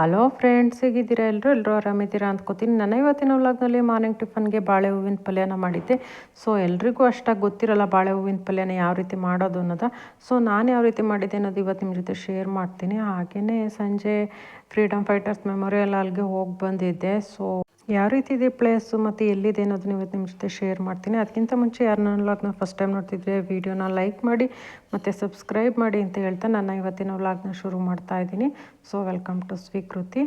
Hello friends ಹೇಗಿದ್ದೀರಾ? ಎಲ್ಲರೂ ಎಲ್ಲರೂ ಆರಾಮಿದ್ದೀರಾ ಅಂದ್ಕೋತೀನಿ. ನಾನು ಇವತ್ತಿನ ವ್ಲಾಗ್ನಲ್ಲಿ ಮಾರ್ನಿಂಗ್ ಟಿಫನ್ಗೆ ಬಾಳೆ ಹೂವಿನ ಪಲ್ಯನ ಮಾಡಿದ್ದೆ. ಸೊ ಎಲ್ರಿಗೂ ಅಷ್ಟಾಗಿ ಗೊತ್ತಿರಲ್ಲ ಬಾಳೆ ಹೂವಿನ ಪಲ್ಯನ ಯಾವ ರೀತಿ ಮಾಡೋದು ಅನ್ನೋದು. ಸೊ ನಾನು ಯಾವ ರೀತಿ ಮಾಡಿದ್ದೆ ಅನ್ನೋದು ಇವತ್ತು ನಿಮ್ಮ ಜೊತೆ ಶೇರ್ ಮಾಡ್ತೀನಿ. ಹಾಗೆಯೇ ಸಂಜೆ ಫ್ರೀಡಮ್ ಫೈಟರ್ಸ್ ಮೆಮೊರಿಯಲ್ ಅಲ್ಲಿಗೆ ಹೋಗಿ ಬಂದಿದ್ದೆ. ಸೊ ಯಾವ ರೀತಿ ಇದೆ ಪ್ಲೇಸು ಮತ್ತು ಎಲ್ಲಿದೆ ಅನ್ನೋದನ್ನ ಇವತ್ತು ನಿಮ್ಮ ಜೊತೆ ಶೇರ್ ಮಾಡ್ತೀನಿ. ಅದಕ್ಕಿಂತ ಮುಂಚೆ ಯಾರು ನನ್ನ ವ್ಲಾಗ್ನ ಫಸ್ಟ್ ಟೈಮ್ ನೋಡ್ತಿದ್ರೆ ವೀಡಿಯೋನ ಲೈಕ್ ಮಾಡಿ, ಮತ್ತು ಸಬ್ಸ್ಕ್ರೈಬ್ ಮಾಡಿ ಅಂತ ಹೇಳ್ತಾ ನಾನು ಇವತ್ತಿನ ವ್ಲಾಗ್ನ ಶುರು ಮಾಡ್ತಾ ಇದ್ದೀನಿ. ಸೊ ವೆಲ್ಕಮ್ ಟು ಸ್ವೀಕೃತಿ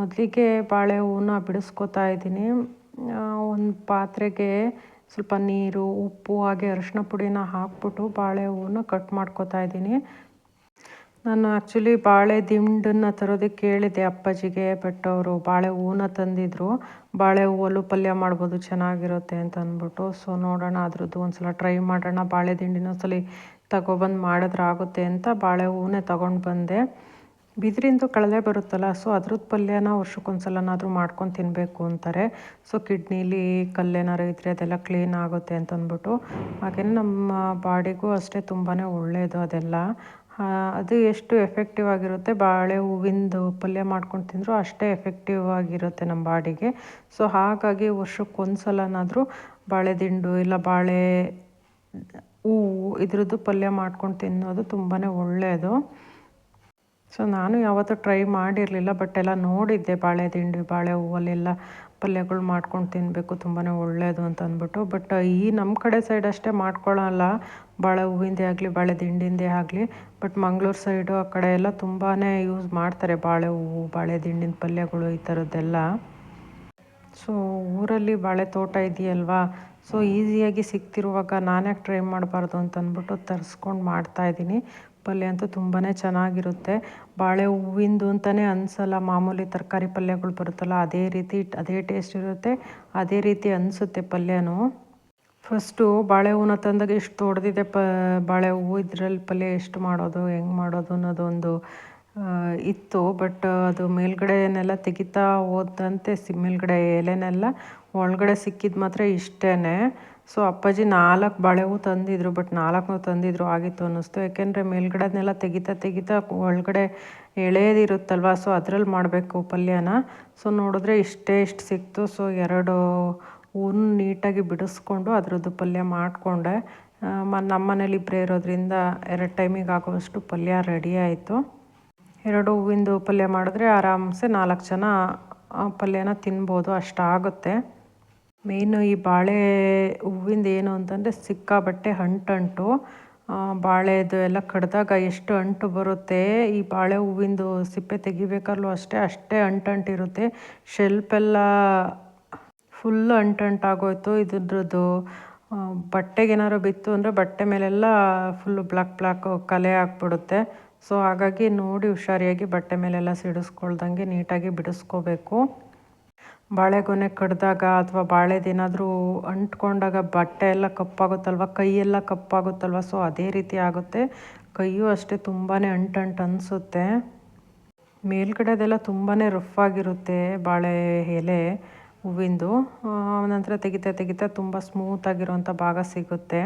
ಮೊದಲಿಗೆ ಬಾಳೆ ಹೂವನ್ನ ಬಿಡಿಸ್ಕೋತಾ ಇದ್ದೀನಿ. ಒಂದು ಪಾತ್ರೆಗೆ ಸ್ವಲ್ಪ ನೀರು, ಉಪ್ಪು ಹಾಗೆ ಅರಿಶಿನ ಪುಡಿನ ಹಾಕ್ಬಿಟ್ಟು ಬಾಳೆ ಹೂವನ್ನ ಕಟ್ ಮಾಡ್ಕೊತಾ ಇದ್ದೀನಿ. ನಾನು ಆ್ಯಕ್ಚುಲಿ ಬಾಳೆ ದಿಂಡನ್ನು ತರೋದಕ್ಕೆ ಕೇಳಿದೆ ಅಪ್ಪಾಜಿಗೆ ಬಟ್ ಅವರು ಬಾಳೆ ಹೂವನ್ನ ತಂದಿದ್ರು. ಬಾಳೆ ಹೂವಲ್ಲೂ ಪಲ್ಯ ಮಾಡ್ಬೋದು, ಚೆನ್ನಾಗಿರುತ್ತೆ ಅಂತ ಅಂದ್ಬಿಟ್ಟು. ಸೊ ನೋಡೋಣ, ಅದ್ರದ್ದು ಒಂದು ಸಲ ಟ್ರೈ ಮಾಡೋಣ. ಬಾಳೆ ದಿಂಡಿನ ಸಲ ತಗೊಬಂದು ಮಾಡಿದ್ರೆ ಆಗುತ್ತೆ ಅಂತ ಬಾಳೆ ಹೂವನ್ನೇ ತೊಗೊಂಡು ಬಂದೆ. ಬಿದಿರಿಂದು ಕಳಲೆ ಬರುತ್ತಲ್ಲ ಸೊ ಅದ್ರದ್ದು ಪಲ್ಯನ ವರ್ಷಕ್ಕೊಂದ್ಸಲನಾದರೂ ಮಾಡ್ಕೊಂಡು ತಿನ್ನಬೇಕು ಅಂತಾರೆ. ಸೊ ಕಿಡ್ನಿಲಿ ಕಲ್ಲೇನಾರು ಇದ್ದರೆ ಅದೆಲ್ಲ ಕ್ಲೀನ್ ಆಗುತ್ತೆ ಅಂತಂದ್ಬಿಟ್ಟು ಹಾಗೆಯೇ ನಮ್ಮ ಬಾಡಿಗೂ ಅಷ್ಟೇ ತುಂಬಾ ಒಳ್ಳೆಯದು ಅದೆಲ್ಲ. ಅದು ಎಷ್ಟು ಎಫೆಕ್ಟಿವ್ ಆಗಿರುತ್ತೆ? ಬಾಳೆ ಹೂವಿಂದು ಪಲ್ಯ ಮಾಡ್ಕೊಂಡು ತಿಂದರೂ ಅಷ್ಟೇ ಎಫೆಕ್ಟಿವ್ ಆಗಿರುತ್ತೆ ನಮ್ಮ ಬಾಡಿಗೆ. ಸೊ ಹಾಗಾಗಿ ವರ್ಷಕ್ಕೆ ಒಂದು ಸಲನಾದರೂ ಬಾಳೆ ದಿಂಡು ಇಲ್ಲ ಬಾಳೆ ಹೂವು ಇದ್ರದ್ದು ಪಲ್ಯ ಮಾಡ್ಕೊಂಡು ತಿನ್ನೋದು ತುಂಬಾ ಒಳ್ಳೆಯದು ಸೊ ನಾನು ಯಾವತ್ತೂ ಟ್ರೈ ಮಾಡಿರಲಿಲ್ಲ ಬಟ್ ಎಲ್ಲ ನೋಡಿದ್ದೆ ಬಾಳೆ ದಿಂಡು, ಬಾಳೆ ಹೂವಲ್ಲೆಲ್ಲ ಪಲ್ಯಗಳು ಮಾಡ್ಕೊಂಡು ತಿನ್ನಬೇಕು ತುಂಬಾ ಒಳ್ಳೆಯದು ಅಂತ ಅಂದ್ಬಿಟ್ಟು. ಬಟ್ ಈ ನಮ್ಮ ಕಡೆ ಸೈಡ್ ಅಷ್ಟೇ ಮಾಡ್ಕೊಳ್ಳೋಲ್ಲ ಬಾಳೆ ಹೂವಿಂದೇ ಆಗಲಿ, ಬಾಳೆ ದಿಂಡಿಂದೇ ಆಗಲಿ. ಬಟ್ ಮಂಗಳೂರು ಸೈಡು ಆ ಕಡೆ ಎಲ್ಲ ತುಂಬಾ ಯೂಸ್ ಮಾಡ್ತಾರೆ ಬಾಳೆ ಹೂವು, ಬಾಳೆ ದಿಂಡಿನ ಪಲ್ಯಗಳು ಈ ಥರದ್ದೆಲ್ಲ ಸೊ ಊರಲ್ಲಿ ಬಾಳೆ ತೋಟ ಇದೆಯಲ್ವಾ? ಸೊ ಈಸಿಯಾಗಿ ಸಿಗ್ತಿರುವಾಗ ನಾನ್ಯಾಕೆ ಟ್ರೈ ಮಾಡಬಾರ್ದು ಅಂತ ಅಂದ್ಬಿಟ್ಟು ತರಿಸ್ಕೊಂಡು ಮಾಡ್ತಾಯಿದ್ದೀನಿ ಪಲ್ಯ ಅಂತೂ ತುಂಬಾ ಚೆನ್ನಾಗಿರುತ್ತೆ. ಬಾಳೆ ಹೂವಿಂದು ಅಂತಲೇ ಅನಿಸಲ್ಲ, ಮಾಮೂಲಿ ತರಕಾರಿ ಪಲ್ಯಗಳು ಬರುತ್ತಲ್ಲ, ಅದೇ ರೀತಿ, ಅದೇ ಟೇಸ್ಟ್ ಇರುತ್ತೆ, ಅದೇ ರೀತಿ ಅನಿಸುತ್ತೆ ಪಲ್ಯನೂ. ಫಸ್ಟು ಬಾಳೆ ಹೂವನ್ನ ತಂದಾಗ ಎಷ್ಟು ದೊಡ್ಡದಿದೆ ಪ, ಬಾಳೆ ಹೂವು, ಇದ್ರಲ್ಲಿ ಪಲ್ಯ ಎಷ್ಟು ಮಾಡೋದು, ಹೆಂಗೆ ಮಾಡೋದು ಅನ್ನೋದೊಂದು ಇತ್ತು. ಬಟ್ ಅದು ಮೇಲ್ಗಡೆನೆಲ್ಲ ತೆಗಿತಾ ಹೋದಂತೆ, ಸಿ, ಮೇಲ್ಗಡೆ ಎಲೆನೆಲ್ಲ ಒಳಗಡೆ ಸಿಕ್ಕಿದ್ದು ಮಾತ್ರ ಇಷ್ಟೇ ಸೊ ಅಪ್ಪಾಜಿ ನಾಲ್ಕು ಬಾಳೆ ಹೂ ತಂದಿದ್ರು ಬಟ್ ನಾಲ್ಕು ತಂದಿದ್ರು ಆಗಿತ್ತು ಅನ್ನಿಸ್ತು. ಯಾಕೆಂದರೆ ಮೇಲ್ಗಡೆನೆಲ್ಲ ತೆಗಿತಾ ತೆಗಿತಾ ಒಳಗಡೆ ಎಳೆಯದಿರುತ್ತಲ್ವ ಸೊ ಅದ್ರಲ್ಲಿ ಮಾಡಬೇಕು ಪಲ್ಯನ. ಸೊ ನೋಡಿದ್ರೆ ಇಷ್ಟೇ ಇಷ್ಟು ಸಿಕ್ತು. ಸೊ ಎರಡು ಹೂನ್ ನೀಟಾಗಿ ಬಿಡಿಸ್ಕೊಂಡು ಅದರದ್ದು ಪಲ್ಯ ಮಾಡಿಕೊಂಡೆ. ಮ ನಮ್ಮ ಮನೇಲಿ ಇಬ್ಬರೇ ಇರೋದ್ರಿಂದ ಎರಡು ಟೈಮಿಗೆ ಆಗುವಷ್ಟು ಪಲ್ಯ ರೆಡಿ ಆಯಿತು. ಎರಡು ಹೂವಿಂದು ಪಲ್ಯ ಮಾಡಿದ್ರೆ ಆರಾಮ್ಸೆ ನಾಲ್ಕು ಜನ ಪಲ್ಯನ ತಿನ್ಬೋದು ಅಷ್ಟಾಗುತ್ತೆ ಮೇಯ್ನು ಈ ಬಾಳೆ ಹೂವಿಂದ ಏನು ಅಂತಂದರೆ ಸಿಕ್ಕಾಬಟ್ಟೆ ಅಂಟಂಟು ಬಾಳೆದು ಎಲ್ಲ ಕಡ್ದಾಗ ಎಷ್ಟು ಅಂಟು ಬರುತ್ತೆ. ಈ ಬಾಳೆ ಹೂವಿಂದು ಸಿಪ್ಪೆ ತೆಗಿಬೇಕಲ್ಲೂ ಅಷ್ಟೇ ಅಷ್ಟೇ ಅಂಟಂಟಿರುತ್ತೆ ಶೆಲ್ಪೆಲ್ಲ ಫುಲ್ ಅಂಟಂಟಾಗೋಯ್ತು ಇದ್ರದ್ದು. ಬಟ್ಟೆಗೆ ಬಿತ್ತು ಅಂದರೆ ಬಟ್ಟೆ ಮೇಲೆಲ್ಲ ಫುಲ್ಲು ಬ್ಲಾಕ್ ಬ್ಲಾಕ್ ಕಲೆ ಆಗ್ಬಿಡುತ್ತೆ. ಸೊ ಹಾಗಾಗಿ ನೋಡಿ ಹುಷಾರಿಯಾಗಿ ಬಟ್ಟೆ ಮೇಲೆಲ್ಲ ಸಿಡಿಸ್ಕೊಳ್ದಂಗೆ ನೀಟಾಗಿ ಬಿಡಿಸ್ಕೋಬೇಕು. ಬಾಳೆಗೊನೆ ಕಡ್ದಾಗ ಅಥವಾ ಬಾಳೆದೇನಾದರೂ ಅಂಟ್ಕೊಂಡಾಗ ಬಟ್ಟೆ ಎಲ್ಲ ಕಪ್ಪಾಗುತ್ತಲ್ವ? ಕೈಯೆಲ್ಲ ಕಪ್ಪಾಗುತ್ತಲ್ವ? ಸೊ ಅದೇ ರೀತಿ ಆಗುತ್ತೆ. ಕೈಯೂ ಅಷ್ಟೇ ತುಂಬಾ ಅಂಟಂಟು ಅನಿಸುತ್ತೆ. ಮೇಲ್ಗಡೆದೆಲ್ಲ ತುಂಬಾ ರಫ್ ಆಗಿರುತ್ತೆ ಬಾಳೆ ಎಲೆ, ಹೂವಿಂದು. ನಂತರ ತೆಗಿತಾ ತೆಗಿತಾ ತುಂಬ ಸ್ಮೂತಾಗಿರುವಂಥ ಭಾಗ ಸಿಗುತ್ತೆ.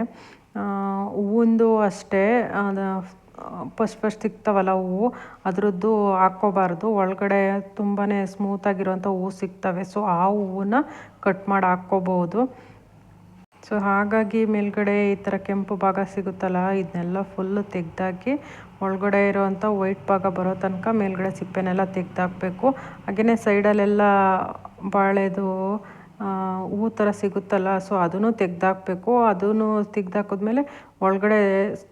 ಹೂವಿಂದು ಅಷ್ಟೇ ಫಸ್ಟ್ ಫಸ್ಟ್ ಸಿಗ್ತಾವಲ್ಲ ಹೂವು, ಅದರದ್ದು ಹಾಕ್ಕೋಬಾರ್ದು. ಒಳಗಡೆ ತುಂಬಾ ಸ್ಮೂತಾಗಿರುವಂಥ ಹೂವು ಸಿಗ್ತವೆ. ಸೊ ಆ ಹೂವನ್ನ ಕಟ್ ಮಾಡಿ ಹಾಕ್ಕೋಬೋದು ಸೊ ಹಾಗಾಗಿ ಮೇಲ್ಗಡೆ ಈ ಥರ ಕೆಂಪು ಭಾಗ ಸಿಗುತ್ತಲ್ಲ ಇದನ್ನೆಲ್ಲ ಫುಲ್ಲು ತೆಗ್ದಾಕಿ ಒಳಗಡೆ ಇರೋವಂಥ ವೈಟ್ ಭಾಗ ಬರೋ ತನಕ ಮೇಲ್ಗಡೆ ಸಿಪ್ಪೆನೆಲ್ಲ ತೆಗ್ದಾಕಬೇಕು. ಹಾಗೆಯೇ ಸೈಡಲ್ಲೆಲ್ಲ ಬಾಳೆದು ಹೂವು ಥರ ಸಿಗುತ್ತಲ್ಲ ಸೊ ಅದನ್ನು ತೆಗ್ದಾಕಬೇಕು. ಅದನ್ನು ತೆಗ್ದಾಕಿದ್ಮೇಲೆ ಒಳಗಡೆ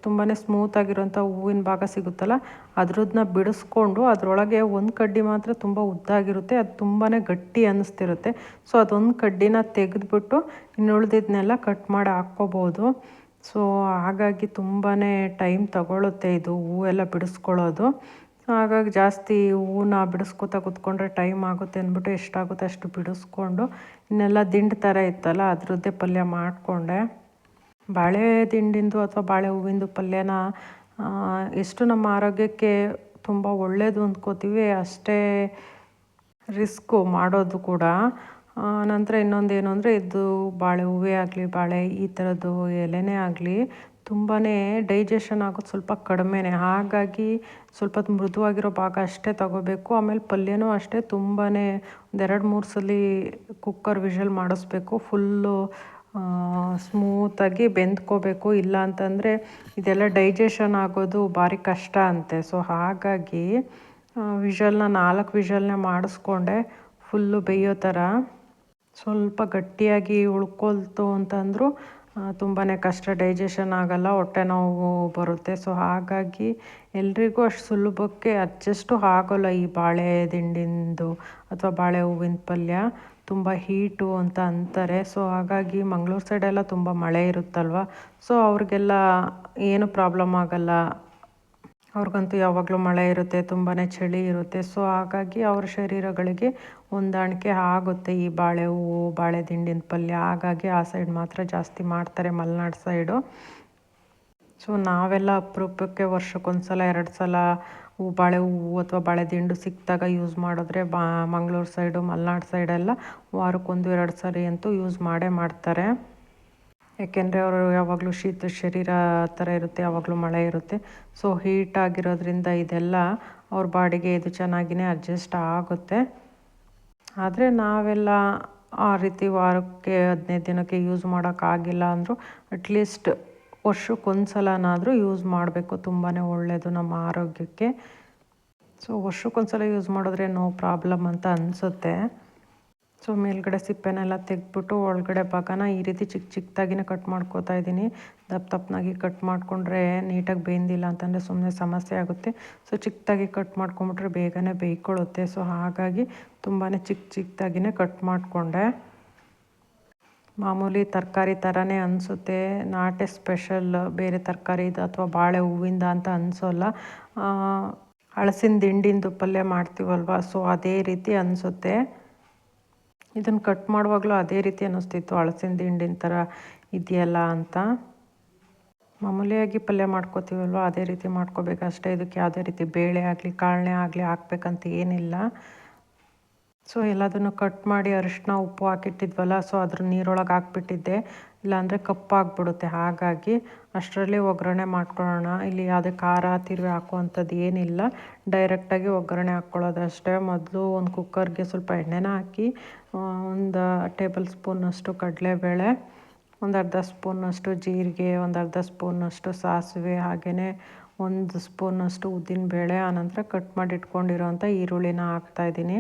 ತುಂಬಾ ಸ್ಮೂತಾಗಿರೋಂಥ ಹೂವಿನ ಭಾಗ ಸಿಗುತ್ತಲ್ಲ ಅದ್ರದ್ದನ್ನ ಬಿಡಿಸ್ಕೊಂಡು ಅದರೊಳಗೆ ಒಂದು ಕಡ್ಡಿ ಮಾತ್ರ ತುಂಬ ಉದ್ದಾಗಿರುತ್ತೆ, ಅದು ತುಂಬಾ ಗಟ್ಟಿ ಅನ್ನಿಸ್ತಿರುತ್ತೆ ಸೊ ಅದೊಂದು ಕಡ್ಡಿನ ತೆಗೆದ್ಬಿಟ್ಟು ಇನ್ನುಳಿದಿದ್ದನ್ನೆಲ್ಲ ಕಟ್ ಮಾಡಿ ಹಾಕ್ಕೋಬೋದು. ಸೊ ಹಾಗಾಗಿ ತುಂಬಾ ಟೈಮ್ ತಗೊಳ್ಳುತ್ತೆ ಇದು ಹೂವೆಲ್ಲ ಬಿಡಿಸ್ಕೊಳ್ಳೋದು. ಹಾಗಾಗಿ ಜಾಸ್ತಿ ಹೂವನ್ನ ಬಿಡಿಸ್ಕೊತಾ ಕೂತ್ಕೊಂಡ್ರೆ ಟೈಮ್ ಆಗುತ್ತೆ ಅಂದ್ಬಿಟ್ಟು ಎಷ್ಟಾಗುತ್ತೆ ಅಷ್ಟು ಬಿಡಿಸ್ಕೊಂಡು, ಇನ್ನೆಲ್ಲ ದಿಂಡು ಥರ ಇತ್ತಲ್ಲ ಅದರದ್ದೇ ಪಲ್ಯ ಮಾಡಿಕೊಂಡೆ. ಬಾಳೆ ದಿಂಡಿಂದು ಅಥವಾ ಬಾಳೆ ಹೂವಿಂದು ಪಲ್ಯನ ಎಷ್ಟು ನಮ್ಮ ಆರೋಗ್ಯಕ್ಕೆ ತುಂಬ ಒಳ್ಳೆಯದು ಅಂದ್ಕೋತೀವಿ, ಅಷ್ಟೇ ರಿಸ್ಕು ಮಾಡೋದು ಕೂಡ. ನಂತರ ಇನ್ನೊಂದು ಏನು ಅಂದರೆ, ಇದು ಬಾಳೆ ಹೂವೇ ಆಗಲಿ, ಬಾಳೆ ಈ ಥರದ್ದು ಎಲೆನೇ ಆಗಲಿ ತುಂಬಾ ಡೈಜೆಷನ್ ಆಗೋದು ಸ್ವಲ್ಪ ಕಡಿಮೆನೇ. ಹಾಗಾಗಿ ಸ್ವಲ್ಪ ಮೃದುವಾಗಿರೋ ಭಾಗ ಅಷ್ಟೇ ತಗೋಬೇಕು. ಆಮೇಲೆ ಪಲ್ಯನೂ ಅಷ್ಟೇ ತುಂಬಾ ಒಂದೆರಡು ಮೂರು ಸಲ ಕುಕ್ಕರ್ ವಿಷಲ್ ಮಾಡಿಸ್ಬೇಕು. ಫುಲ್ಲು ಸ್ಮೂತಾಗಿ ಬೆಂದ್ಕೋಬೇಕು. ಇಲ್ಲ ಅಂತಂದರೆ ಇದೆಲ್ಲ ಡೈಜೆಷನ್ ಆಗೋದು ಭಾರಿ ಕಷ್ಟ ಅಂತೆ. ಸೊ ಹಾಗಾಗಿ ವಿಷಲ್ನ ನಾಲ್ಕು ವಿಷಲ್ನ ಮಾಡಿಸ್ಕೊಂಡೆ. ಫುಲ್ಲು ಬೇಯೋ ಥರ ಸ್ವಲ್ಪ ಗಟ್ಟಿಯಾಗಿ ಉಳ್ಕೊಳ್ತು ಅಂತಂದರೂ ತುಂಬಾ ಕಷ್ಟ ಡೈಜೆಷನ್ ಆಗಲ್ಲ, ಹೊಟ್ಟೆ ನೋವು ಬರುತ್ತೆ. ಸೊ ಹಾಗಾಗಿ ಎಲ್ರಿಗೂ ಅಷ್ಟು ಸುಲಭಕ್ಕೆ ಅಡ್ಜಸ್ಟು ಆಗೋಲ್ಲ ಈ ಬಾಳೆ ದಿಂಡಿಂದು ಅಥವಾ ಬಾಳೆ ಹೂವಿನ ಪಲ್ಯ. ತುಂಬ ಹೀಟು ಅಂತ ಅಂತಾರೆ. ಸೊ ಹಾಗಾಗಿ ಮಂಗಳೂರು ಸೈಡೆಲ್ಲ ತುಂಬ ಮಳೆ ಇರುತ್ತಲ್ವ? ಸೊ ಅವ್ರಿಗೆಲ್ಲ ಏನು ಪ್ರಾಬ್ಲಮ್ ಆಗೋಲ್ಲ? ಅವ್ರಿಗಂತೂ ಯಾವಾಗಲೂ ಮಳೆ ಇರುತ್ತೆ ತುಂಬಾ ಚಳಿ ಇರುತ್ತೆ. ಸೊ ಹಾಗಾಗಿ ಅವ್ರ ಶರೀರಗಳಿಗೆ ಹೊಂದಾಣಿಕೆ ಆಗುತ್ತೆ ಈ ಬಾಳೆ ಹೂವು, ಬಾಳೆ ದಿಂಡಿನ ಪಲ್ಯ. ಹಾಗಾಗಿ ಆ ಸೈಡ್ ಮಾತ್ರ ಜಾಸ್ತಿ ಮಾಡ್ತಾರೆ ಮಲೆನಾಡು ಸೈಡು ಸೊ ನಾವೆಲ್ಲ ಅಪರೂಪಕ್ಕೆ ವರ್ಷಕ್ಕೊಂದ್ಸಲ ಎರಡು ಸಲ ಹೂ, ಬಾಳೆ ಹೂವು ಅಥವಾ ಬಾಳೆ ದಿಂಡು ಸಿಕ್ಕಿದಾಗ ಯೂಸ್ ಮಾಡಿದ್ರೆ ಬಾ, ಮಂಗಳೂರು ಸೈಡು ಮಲೆನಾಡು ಸೈಡೆಲ್ಲ ವಾರಕ್ಕೊಂದು ಎರಡು ಸರಿ ಅಂತೂ ಯೂಸ್ ಮಾಡೇ ಮಾಡ್ತಾರೆ. ಯಾಕೆಂದರೆ ಅವರು ಯಾವಾಗಲೂ ಶೀತ ಶರೀರ ಥರ ಇರುತ್ತೆ, ಯಾವಾಗಲೂ ಮಳೆ ಇರುತ್ತೆ. ಸೊ ಹೀಟ್ ಆಗಿರೋದ್ರಿಂದ ಇದೆಲ್ಲ ಅವ್ರ ಬಾಡಿಗೆ ಇದು ಚೆನ್ನಾಗಿಯೇ ಅಡ್ಜಸ್ಟ್ ಆಗುತ್ತೆ. ಆದರೆ ನಾವೆಲ್ಲ ಆ ರೀತಿ ವಾರಕ್ಕೆ ಹದಿನೈದು ದಿನಕ್ಕೆ ಯೂಸ್ ಮಾಡೋಕ್ಕಾಗಿಲ್ಲ ಅಂದರೂ ಅಟ್ಲೀಸ್ಟ್ ವರ್ಷಕ್ಕೊಂದು ಸಲನಾದರೂ ಯೂಸ್ ಮಾಡಬೇಕು ತುಂಬಾ ಒಳ್ಳೆಯದು ನಮ್ಮ ಆರೋಗ್ಯಕ್ಕೆ. ಸೊ ವರ್ಷಕ್ಕೊಂದ್ಸಲ ಯೂಸ್ ಮಾಡಿದ್ರೆ ನೋ ಪ್ರಾಬ್ಲಮ್ ಅಂತ ಅನಿಸುತ್ತೆ. ಸೊ ಮೇಲ್ಗಡೆ ಸಿಪ್ಪೆನೆಲ್ಲ ತೆಗೆದ್ಬಿಟ್ಟು ಒಳಗಡೆ ಭಾಗನ ಈ ರೀತಿ ಚಿಕ್ಕ ಚಿಕ್ಕದಾಗಿನೇ ಕಟ್ ಮಾಡ್ಕೋತಾ ಇದ್ದೀನಿ. ದಪ್ಪ ದಪ್ಪನಾಗಿ ಕಟ್ ಮಾಡಿಕೊಂಡ್ರೆ ನೀಟಾಗಿ ಬೇಯ್ದಿಲ್ಲ ಅಂತಂದರೆ ಸುಮ್ಮನೆ ಸಮಸ್ಯೆ ಆಗುತ್ತೆ. ಸೊ ಚಿಕ್ಕದಾಗಿ ಕಟ್ ಮಾಡ್ಕೊಂಬಿಟ್ರೆ ಬೇಗನೆ ಬೇಯ್ಕೊಳ್ಳುತ್ತೆ. ಸೊ ಹಾಗಾಗಿ ತುಂಬಾ ಚಿಕ್ಕ ಚಿಕ್ಕದಾಗಿನೇ ಕಟ್ ಮಾಡಿಕೊಂಡೆ. ಮಾಮೂಲಿ ತರಕಾರಿ ಥರನೇ ಅನಿಸುತ್ತೆ. ನಾಟೆ ಸ್ಪೆಷಲ್ ಬೇರೆ ತರಕಾರಿದು ಅಥವಾ ಬಾಳೆ ಹೂವಿಂದ ಅಂತ ಅನಿಸೋಲ್ಲ. ಹಳಸಿನ ದಿಂಡಿಂದು ಪಲ್ಯ ಮಾಡ್ತೀವಲ್ವ? ಸೊ ಅದೇ ರೀತಿ ಅನಿಸುತ್ತೆ. ಇದನ್ನು ಕಟ್ ಮಾಡುವಾಗಲೂ ಅದೇ ರೀತಿ ಅನ್ನಿಸ್ತಿತ್ತು. ಹಳಸಿನ ದಿಂಡಿನ ಥರ ಇದೆಯಲ್ಲ ಅಂತ. ಮಾಮೂಲಿಯಾಗಿ ಪಲ್ಯ ಮಾಡ್ಕೋತೀವಲ್ವ? ಅದೇ ರೀತಿ ಮಾಡ್ಕೋಬೇಕಷ್ಟೇ. ಇದಕ್ಕೆ ಯಾವುದೇ ರೀತಿ ಬೇಳೆ ಆಗಲಿ, ಕಾಳನೆ ಆಗಲಿ ಹಾಕ್ಬೇಕಂತ ಏನಿಲ್ಲ. ಸೊ ಎಲ್ಲದನ್ನು ಕಟ್ ಮಾಡಿ ಅರಿಶಿನ ಉಪ್ಪು ಹಾಕಿಟ್ಟಿದ್ವಲ್ಲ ಸೊ ಅದ್ರ ನೀರೊಳಗೆ ಹಾಕ್ಬಿಟ್ಟಿದ್ದೆ. ಇಲ್ಲಾಂದರೆ ಕಪ್ಪಾಗ್ಬಿಡುತ್ತೆ. ಹಾಗಾಗಿ ಅಷ್ಟರಲ್ಲಿ ಒಗ್ಗರಣೆ ಮಾಡ್ಕೊಳ್ಳೋಣ. ಇಲ್ಲಿ ಯಾವುದೇ ಖಾರ, ತಿರುವಿ ಹಾಕುವಂಥದ್ದು ಏನಿಲ್ಲ. ಡೈರೆಕ್ಟಾಗಿ ಒಗ್ಗರಣೆ ಹಾಕ್ಕೊಳ್ಳೋದಷ್ಟೇ. ಮೊದಲು ಒಂದು ಕುಕ್ಕರ್ಗೆ ಸ್ವಲ್ಪ ಎಣ್ಣೆನ ಹಾಕಿ ಒಂದು ಟೇಬಲ್ ಸ್ಪೂನಷ್ಟು ಕಡಲೆಬೇಳೆ, ಒಂದು ಅರ್ಧ ಸ್ಪೂನಷ್ಟು ಜೀರಿಗೆ, ಒಂದು ಅರ್ಧ ಸ್ಪೂನಷ್ಟು ಸಾಸಿವೆ ಹಾಗೆಯೇ ಒಂದು ಸ್ಪೂನಷ್ಟು ಉದ್ದಿನಬೇಳೆ, ಆನಂತರ ಕಟ್ ಮಾಡಿ ಇಟ್ಕೊಂಡಿರೋಂಥ ಈರುಳ್ಳಿನ ಹಾಕ್ತಾಯಿದ್ದೀನಿ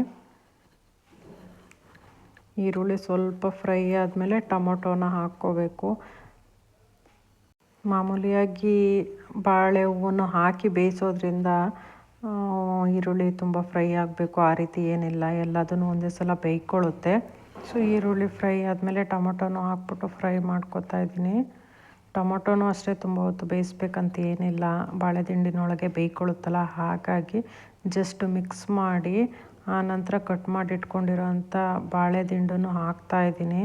ಈರುಳ್ಳಿ ಸ್ವಲ್ಪ ಫ್ರೈ ಆದಮೇಲೆ ಟೊಮೊಟೊನ ಹಾಕ್ಕೋಬೇಕು. ಮಾಮೂಲಿಯಾಗಿ ಬಾಳೆ ಹೂವನ್ನು ಹಾಕಿ ಬೇಯಿಸೋದ್ರಿಂದ ಈರುಳ್ಳಿ ತುಂಬ ಫ್ರೈ ಆಗಬೇಕು. ಆ ರೀತಿ ಏನಿಲ್ಲ. ಎಲ್ಲದನ್ನು ಒಂದೇ ಸಲ ಬೇಯ್ಕೊಳ್ಳುತ್ತೆ. ಸೊ, ಈರುಳ್ಳಿ ಫ್ರೈ ಆದಮೇಲೆ ಟೊಮೊಟೊನೂ ಹಾಕ್ಬಿಟ್ಟು ಫ್ರೈ ಮಾಡ್ಕೊತಾ ಇದ್ದೀನಿ. ಟೊಮೊಟೊನೂ ಅಷ್ಟೇ ತುಂಬ ಹೊತ್ತು ಬೇಯಿಸ್ಬೇಕಂತ ಏನಿಲ್ಲ. ಬಾಳೆ ದಿಂಡಿನೊಳಗೆ ಬೇಯ್ಕೊಳ್ಳುತ್ತಲ್ಲ. ಹಾಗಾಗಿ ಜಸ್ಟ್ ಮಿಕ್ಸ್ ಮಾಡಿ ಆನಂತರ ಕಟ್ ಮಾಡಿ ಇಟ್ಕೊಂಡಿರೋಂಥ ಬಾಳೆ ದಿಂಡನ್ನು ಹಾಕ್ತಾಯಿದ್ದೀನಿ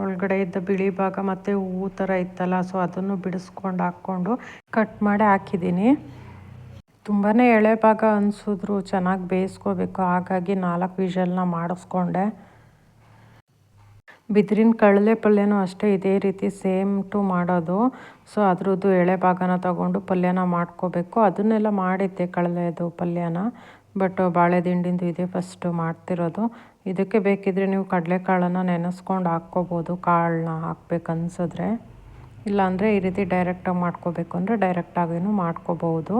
ಒಳಗಡೆ ಇದ್ದ ಬಿಳಿ ಭಾಗ ಮತ್ತು ಹೂವು ಥರ ಇತ್ತಲ್ಲ ಸೊ ಅದನ್ನು ಬಿಡಿಸ್ಕೊಂಡು ಹಾಕ್ಕೊಂಡು ಕಟ್ ಮಾಡಿ ಹಾಕಿದ್ದೀನಿ. ತುಂಬಾ ಎಳೆ ಭಾಗ ಅನಿಸಿದ್ರು ಚೆನ್ನಾಗಿ ಬೇಯಿಸ್ಕೋಬೇಕು, ಹಾಗಾಗಿ ನಾಲ್ಕು ವಿಷಲ್ನ ಮಾಡಿಸ್ಕೊಂಡೆ. ಬಿದಿರಿನ ಕಡಲೆ ಪಲ್ಯನೂ ಅಷ್ಟೇ ಇದೇ ರೀತಿ ಸೇಮ್ ಟು ಮಾಡೋದು. ಸೊ ಅದ್ರದ್ದು ಎಳೆ ಭಾಗನ ತಗೊಂಡು ಪಲ್ಯನ ಮಾಡ್ಕೋಬೇಕು. ಅದನ್ನೆಲ್ಲ ಮಾಡಿದ್ದೆ ಕಡಲೆದು ಪಲ್ಯನ. ಬಟ್ ಬಾಳೆ ದಿಂಡಿಂದು ಇದೆ ಫಸ್ಟು ಮಾಡ್ತಿರೋದು. ಇದಕ್ಕೆ ಬೇಕಿದ್ರೆ ನೀವು ಕಡಲೆಕಾಳನ್ನು ನೆನೆಸ್ಕೊಂಡು ಹಾಕ್ಕೋಬೋದು. ಕಾಳನ್ನ ಹಾಕ್ಬೇಕನ್ಸಿದ್ರೆ. ಇಲ್ಲಾಂದರೆ ಈ ರೀತಿ ಡೈರೆಕ್ಟಾಗಿ ಮಾಡ್ಕೋಬೇಕು ಅಂದರೆ ಡೈರೆಕ್ಟಾಗಿಯೂ ಮಾಡ್ಕೋಬೋದು.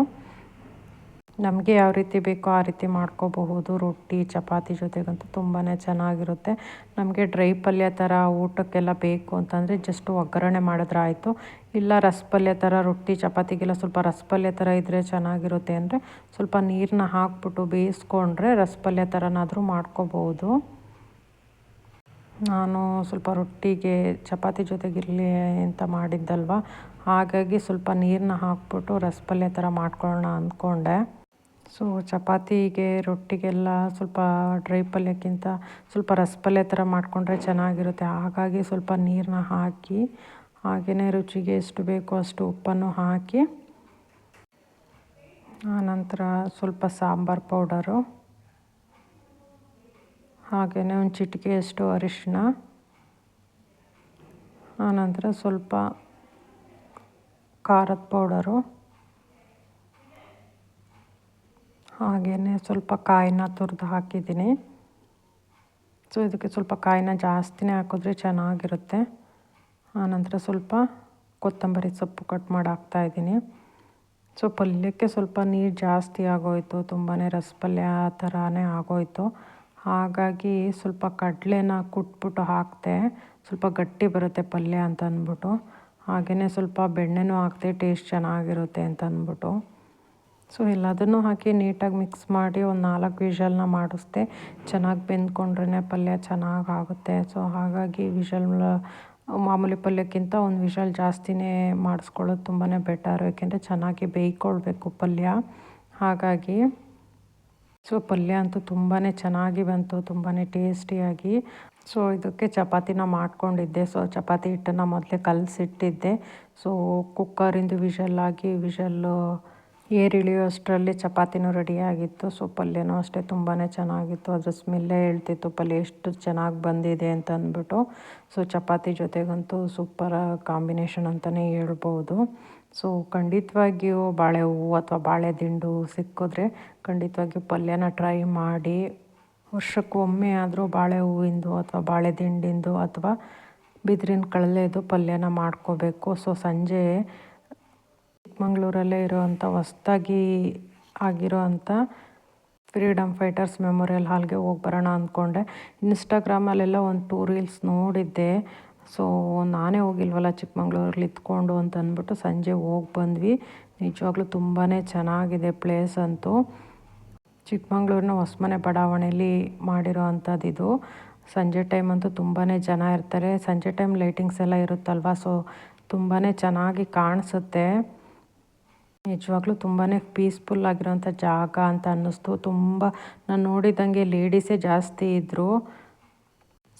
ನಮಗೆ ಯಾವ ರೀತಿ ಬೇಕೋ ಆ ರೀತಿ ಮಾಡ್ಕೋಬಹುದು. ರೊಟ್ಟಿ, ಚಪಾತಿ ಜೊತೆಗಂತೂ ತುಂಬಾ ಚೆನ್ನಾಗಿರುತ್ತೆ. ನಮಗೆ ಡ್ರೈ ಪಲ್ಯ ಥರ ಊಟಕ್ಕೆಲ್ಲ ಬೇಕು ಅಂತಂದರೆ ಜಸ್ಟ್ ಒಗ್ಗರಣೆ ಮಾಡಿದ್ರೆ ಆಯಿತು. ಇಲ್ಲ ರಸಪಲ್ಯ ಥರ ರೊಟ್ಟಿ, ಚಪಾತಿಗೆಲ್ಲ ಸ್ವಲ್ಪ ರಸಪಲ್ಯ ಥರ ಇದ್ದರೆ ಚೆನ್ನಾಗಿರುತ್ತೆ ಅಂದರೆ ಸ್ವಲ್ಪ ನೀರನ್ನ ಹಾಕ್ಬಿಟ್ಟು ಬೇಯಿಸ್ಕೊಂಡ್ರೆ ರಸಪಲ್ಯ ಥರನಾದರೂ ಮಾಡ್ಕೋಬೋದು ನಾನು ಸ್ವಲ್ಪ ರೊಟ್ಟಿಗೆ, ಚಪಾತಿ ಜೊತೆಗಿರಲಿ ಅಂತ ಮಾಡಿದ್ದಲ್ವ? ಹಾಗಾಗಿ ಸ್ವಲ್ಪ ನೀರನ್ನ ಹಾಕ್ಬಿಟ್ಟು ರಸಪಲ್ಯ ಥರ ಮಾಡ್ಕೊಳ್ಳೋಣ ಅಂದ್ಕೊಂಡೆ. ಸೊ ಚಪಾತಿಗೆ, ರೊಟ್ಟಿಗೆಲ್ಲ ಸ್ವಲ್ಪ ಡ್ರೈ ಪಲ್ಯಕ್ಕಿಂತ ಸ್ವಲ್ಪ ರಸಪಲ್ಯ ಥರ ಮಾಡಿಕೊಂಡ್ರೆ ಚೆನ್ನಾಗಿರುತ್ತೆ. ಹಾಗಾಗಿ ಸ್ವಲ್ಪ ನೀರನ್ನ ಹಾಕಿ ಹಾಗೆಯೇ ರುಚಿಗೆ ಎಷ್ಟು ಬೇಕೋ ಅಷ್ಟು ಉಪ್ಪನ್ನು ಹಾಕಿ ಆನಂತರ ಸ್ವಲ್ಪ ಸಾಂಬಾರು ಪೌಡರು ಹಾಗೆಯೇ ಒಂದು ಚಿಟಿಕೆಯಷ್ಟು ಅರಿಶಿನ ಆನಂತರ ಸ್ವಲ್ಪ ಖಾರದ ಪೌಡರು. ಹಾಗೆಯೇ ಸ್ವಲ್ಪ ಕಾಯಿನ ತುರಿದು ಹಾಕಿದ್ದೀನಿ. ಸೊ ಇದಕ್ಕೆ ಸ್ವಲ್ಪ ಕಾಯಿನ ಜಾಸ್ತಿನೇ ಹಾಕಿದ್ರೆ ಚೆನ್ನಾಗಿರುತ್ತೆ. ಆನಂತರ ಸ್ವಲ್ಪ ಕೊತ್ತಂಬರಿ ಸೊಪ್ಪು ಕಟ್ ಮಾಡಿ ಹಾಕ್ತಾಯಿದ್ದೀನಿ ಸೊ ಪಲ್ಯಕ್ಕೆ ಸ್ವಲ್ಪ ನೀರು ಜಾಸ್ತಿ ಆಗೋಯಿತು. ತುಂಬಾ ರಸಪಲ್ಯ ಆ ಥರನೇ ಆಗೋಯಿತು. ಹಾಗಾಗಿ ಸ್ವಲ್ಪ ಕಡಲೆನ ಕುಟ್ಬಿಟ್ಟು ಹಾಕಿದೆ ಸ್ವಲ್ಪ ಗಟ್ಟಿ ಬರುತ್ತೆ ಪಲ್ಯ ಅಂತ ಅಂದ್ಬಿಟ್ಟು ಹಾಗೆಯೇ ಸ್ವಲ್ಪ ಬೆಣ್ಣೆನೂ ಹಾಕ್ದೆ ಟೇಸ್ಟ್ ಚೆನ್ನಾಗಿರುತ್ತೆ ಅಂತ ಅಂದ್ಬಿಟ್ಟು ಸೊ ಎಲ್ಲದನ್ನು ಹಾಕಿ ನೀಟಾಗಿ ಮಿಕ್ಸ್ ಮಾಡಿ ಒಂದು ನಾಲ್ಕು ವಿಷಲ್ನ ಮಾಡಿಸ್ದೆ. ಚೆನ್ನಾಗಿ ಬೆಂದ್ಕೊಂಡ್ರೆ ಪಲ್ಯ ಚೆನ್ನಾಗಿ ಆಗುತ್ತೆ. ಸೊ ಹಾಗಾಗಿ ವಿಷಲ್ ಮಾಮೂಲಿ ಪಲ್ಯಕ್ಕಿಂತ ಒಂದು ವಿಷಲ್ ಜಾಸ್ತಿನೇ ಮಾಡಿಸ್ಕೊಳ್ಳೋದು ತುಂಬಾ ಬೆಟರ್ ಯಾಕೆಂದರೆ ಚೆನ್ನಾಗಿ ಬೇಯ್ಕೊಳ್ಬೇಕು ಪಲ್ಯ. ಹಾಗಾಗಿ ಸೊ ಪಲ್ಯ ಅಂತೂ ತುಂಬಾ ಚೆನ್ನಾಗಿ ಬಂತು ತುಂಬಾ ಟೇಸ್ಟಿಯಾಗಿ ಸೊ ಇದಕ್ಕೆ ಚಪಾತಿನ ಮಾಡ್ಕೊಂಡಿದ್ದೆ. ಸೊ ಚಪಾತಿ ಹಿಟ್ಟನ್ನು ಮೊದಲೇ ಕಲಸಿಟ್ಟಿದ್ದೆ. ಸೊ ಕುಕ್ಕರಿಂದು ಆಗಿ ವಿಷಲ್ಲು ಏರಿಳಿಯೋ ಅಷ್ಟರಲ್ಲಿ ಚಪಾತಿನೂ ರೆಡಿಯಾಗಿತ್ತು ಸೊ ಪಲ್ಯನೂ ಅಷ್ಟೇ ತುಂಬಾ ಚೆನ್ನಾಗಿತ್ತು. ಅದರ ಸ್ಮೆಲ್ಲೇ ಹೇಳ್ತಿತ್ತು, ಪಲ್ಯ ಎಷ್ಟು ಚೆನ್ನಾಗಿ ಬಂದಿದೆ ಅಂತ ಅಂದ್ಬಿಟ್ಟು. ಸೊ, ಚಪಾತಿ ಜೊತೆಗಂತೂ ಸೂಪರ್ ಕಾಂಬಿನೇಷನ್ ಅಂತಲೇ ಹೇಳ್ಬೋದು. ಸೊ, ಖಂಡಿತವಾಗಿಯೂ ಬಾಳೆ ಹೂವು ಅಥವಾ ಬಾಳೆ ದಿಂಡು ಸಿಕ್ಕಿದ್ರೆ ಖಂಡಿತವಾಗಿಯೂ ಪಲ್ಯನ ಟ್ರೈ ಮಾಡಿ. ವರ್ಷಕ್ಕೊಮ್ಮೆ ಆದರೂ ಬಾಳೆ ಹೂವಿಂದು ಅಥವಾ ಬಾಳೆ ದಿಂಡಿಂದು ಅಥವಾ ಬಿದಿರಿನ ಕಳಲೆದು ಪಲ್ಯನ ಮಾಡ್ಕೋಬೇಕು. ಸೊ, ಸಂಜೆ ಚಿಕ್ಕಮಂಗ್ಳೂರಲ್ಲೇ ಇರೋವಂಥ ಹೊಸ್ದಾಗಿ ಆಗಿರೋ ಅಂಥ ಫ್ರೀಡಮ್ ಫೈಟರ್ಸ್ ಮೆಮೋರಿಯಲ್ ಹಾಲ್ಗೆ ಹೋಗಿ ಬರೋಣ ಅಂದ್ಕೊಂಡೆ. ಇನ್ಸ್ಟಾಗ್ರಾಮಲ್ಲೆಲ್ಲ ಒಂದು ಟೂ ರೀಲ್ಸ್ ನೋಡಿದ್ದೆ. ಸೊ ನಾನೇ ಹೋಗಿಲ್ವಲ್ಲ ಚಿಕ್ಕಮಂಗ್ಳೂರಲ್ಲಿ ಇತ್ಕೊಂಡು ಅಂತ ಅಂದ್ಬಿಟ್ಟು ಸಂಜೆ ಹೋಗಿ ಬಂದ್ವಿ. ನಿಜವಾಗ್ಲೂ ತುಂಬಾ ಚೆನ್ನಾಗಿದೆ ಪ್ಲೇಸ್ ಅಂತೂ. ಚಿಕ್ಕಮಂಗ್ಳೂರಿನ ಹೊಸ್ಮನೆ ಬಡಾವಣೆಯಲ್ಲಿ ಮಾಡಿರೋ ಅಂಥದ್ದು ಇದು. ಸಂಜೆ ಟೈಮ್ ಅಂತೂ ತುಂಬಾ ಜನ ಇರ್ತಾರೆ. ಸಂಜೆ ಟೈಮ್ ಲೈಟಿಂಗ್ಸ್ ಎಲ್ಲ ಇರುತ್ತಲ್ವ? ಸೊ ತುಂಬಾ ಚೆನ್ನಾಗಿ ಕಾಣಿಸುತ್ತೆ. ನಿಜವಾಗ್ಲೂ ತುಂಬಾ ಪೀಸ್ಫುಲ್ ಆಗಿರೋಂಥ ಜಾಗ ಅಂತ ಅನ್ನಿಸ್ತು. ತುಂಬ ನಾನು ನೋಡಿದಂಗೆ ಲೇಡೀಸೇ ಜಾಸ್ತಿ ಇದ್ದರು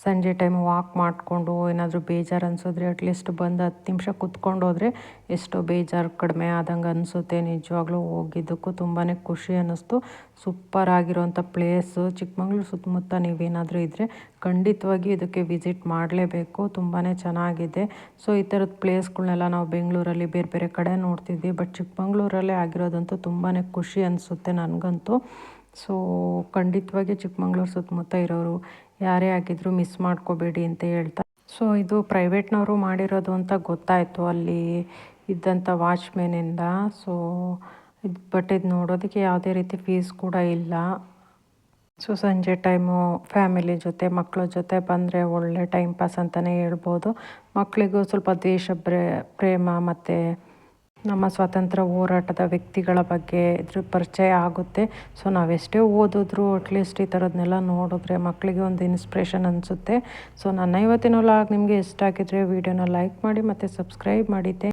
ಸಂಜೆ ಟೈಮ್ ವಾಕ್ ಮಾಡಿಕೊಂಡು ಏನಾದರೂ ಬೇಜಾರು ಅನಿಸಿದ್ರೆ ಅಟ್ಲೀಸ್ಟ್ ಬಂದು ಹತ್ತು ನಿಮಿಷ ಕುತ್ಕೊಂಡು ಹೋದರೆ ಎಷ್ಟೋ ಬೇಜಾರು ಕಡಿಮೆ ಆದಂಗೆ ಅನಿಸುತ್ತೆ. ನಿಜವಾಗ್ಲೂ ಹೋಗಿದ್ದಕ್ಕೂ ತುಂಬಾ ಖುಷಿ ಅನ್ನಿಸ್ತು. ಸೂಪರ್ ಆಗಿರೋಂಥ ಪ್ಲೇಸು ಚಿಕ್ಕಮಂಗ್ಳೂರು ಸುತ್ತಮುತ್ತ ನೀವೇನಾದರೂ ಇದ್ದರೆ ಖಂಡಿತವಾಗಿ ಇದಕ್ಕೆ ವಿಸಿಟ್ ಮಾಡಲೇಬೇಕು. ತುಂಬಾ ಚೆನ್ನಾಗಿದೆ. ಸೊ ಈ ಥರದ ಪ್ಲೇಸ್ಗಳನ್ನೆಲ್ಲ ನಾವು ಬೆಂಗಳೂರಲ್ಲಿ ಬೇರೆ ಬೇರೆ ಕಡೆ ನೋಡ್ತಿದ್ವಿ. ಬಟ್ ಚಿಕ್ಕಮಂಗ್ಳೂರಲ್ಲೇ ಆಗಿರೋದಂತೂ ತುಂಬಾ ಖುಷಿ ಅನಿಸುತ್ತೆ ನನಗಂತೂ. ಸೊ ಖಂಡಿತವಾಗಿ ಚಿಕ್ಕಮಂಗ್ಳೂರು ಸುತ್ತಮುತ್ತ ಇರೋರು ಯಾರೇ ಆಗಿದ್ರು ಮಿಸ್ ಮಾಡ್ಕೋಬೇಡಿ ಅಂತ ಹೇಳ್ತಾ ಸೊ ಇದು ಪ್ರೈವೇಟ್ನವರು ಮಾಡಿರೋದು ಅಂತ ಗೊತ್ತಾಯಿತು ಅಲ್ಲಿ ಇದ್ದಂಥ ವಾಚ್ಮೆನಿಂದ ಸೊ ಇದು ಬಟ್ ಇದು ನೋಡೋದಕ್ಕೆ ಯಾವುದೇ ರೀತಿ ಫೀಸ್ ಕೂಡ ಇಲ್ಲ. ಸೊ ಸಂಜೆ ಟೈಮು ಫ್ಯಾಮಿಲಿ ಜೊತೆ ಮಕ್ಕಳ ಜೊತೆ ಬಂದರೆ ಒಳ್ಳೆ ಟೈಮ್ ಪಾಸ್ ಅಂತಲೇ ಹೇಳ್ಬೋದು. ಮಕ್ಕಳಿಗೂ ಸ್ವಲ್ಪ ದೇಶ ಪ್ರೇಮ ಮತ್ತು ನಮ್ಮ ಸ್ವಾತಂತ್ರ್ಯ ಹೋರಾಟದ ವ್ಯಕ್ತಿಗಳ ಬಗ್ಗೆ ಇದ್ರ ಪರಿಚಯ ಆಗುತ್ತೆ. ಸೊ ನಾವೆಷ್ಟೇ ಓದಿದ್ರು ಅಟ್ಲೀಸ್ಟ್ ಈ ಥರದನ್ನೆಲ್ಲ ನೋಡಿದ್ರೆ ಮಕ್ಕಳಿಗೆ ಒಂದು ಇನ್ಸ್ಪಿರೇಷನ್ ಅನಿಸುತ್ತೆ. ಸೊ ನನ್ನ ಇವತ್ತಿನ ಲಾಗ್ ನಿಮಗೆ ಇಷ್ಟ ಆಗಿದ್ರೆ ವೀಡಿಯೋನ ಲೈಕ್ ಮಾಡಿ ಮತ್ತು ಸಬ್ಸ್ಕ್ರೈಬ್ ಮಾಡಿದ್ದೆ.